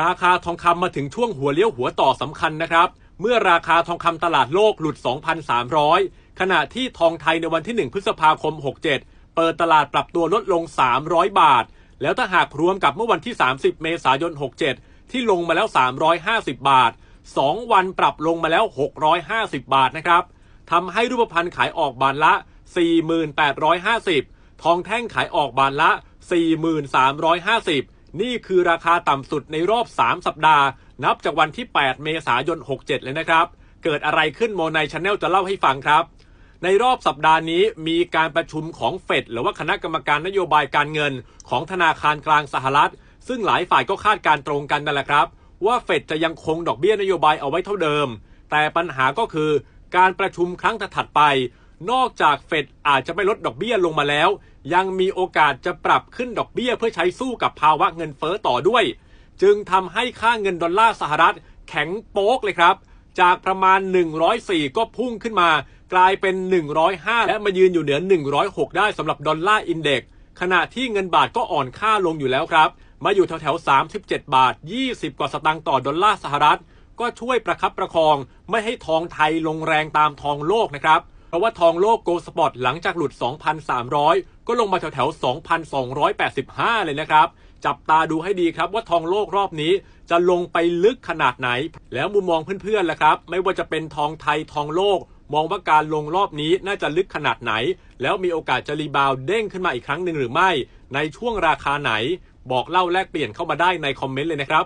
ราคาทองคำมาถึงช่วงหัวเลี้ยวหัวต่อสำคัญนะครับ เมื่อราคาทองคำตลาดโลกหลุด 2,300 ขณะที่ทองไทยในวันที่ 1 พฤษภาคม 67 เปิดตลาดปรับตัวลดลง 300 บาท แล้วถ้าหากรวมกับเมื่อวันที่ 30 เมษายน 67 ที่ลงมาแล้ว 350 บาท 2 วันปรับลงมาแล้ว 650 บาทนะครับทำให้รูปพรรณขายออกบานละ 4,850 ทองแท่งขายออกบานละ 4,350 นี่คือราคาต่ำสุดในรอบ 3 สัปดาห์ นับจากวันที่ 8 เมษายน 67 เลยนะครับ เกิดอะไรขึ้นโมในชาแนลจะเล่าให้ฟังครับ ในรอบสัปดาห์นี้มีการประชุมของเฟดหรือว่าคณะกรรมการนโยบายการเงินของธนาคารกลางสหรัฐ ซึ่งหลายฝ่ายก็คาดการตรงกันนั่นแหละครับ ว่าเฟดจะยังคงดอกเบี้ยนโยบายเอาไว้เท่าเดิม แต่ปัญหาก็คือการประชุมครั้งถัดไป นอกจากเฟดอาจจะไม่ลดดอกเบี้ยลงมาแล้ว ยังมีโอกาสจะปรับขึ้นดอกเบี้ยเพื่อใช้สู้กับภาวะเงินเฟ้อต่อด้วย จึงทำให้ค่าเงินดอลลาร์สหรัฐแข็งโป๊กเลยครับ จากประมาณ 104 ก็พุ่งขึ้นมา กลายเป็น 105 และมายืนอยู่เหนือ 106 ได้สำหรับดอลลาร์อินเด็กซ์ขณะที่เงินบาทก็อ่อนค่าลงอยู่แล้วครับ มาอยู่แถวๆ 37 บาท 20 กว่าสตางค์ต่อดอลลาร์สหรัฐ ก็ช่วยประคับประคองไม่ให้ทองไทยลงแรงตามทองโลกนะครับ เพราะว่าทองโลกโกลสปอตหลังจากหลุด 2,300 ก็ลงมาแถวๆ 2,285 เลยนะครับ จับตาดูให้ดีครับว่าทองโลกรอบนี้จะลงไปลึกขนาดไหน แล้วมุมมองเพื่อนๆล่ะครับ ไม่ว่าจะเป็นทองไทยทองโลก มองว่าการลงรอบนี้น่าจะลึกขนาดไหน แล้วมีโอกาสจะรีบาวเด้งขึ้นมาอีกครั้งหนึ่งหรือไม่ ในช่วงราคาไหน บอกเล่าแลกเปลี่ยนเข้ามาได้ในคอมเมนต์เลยนะครับ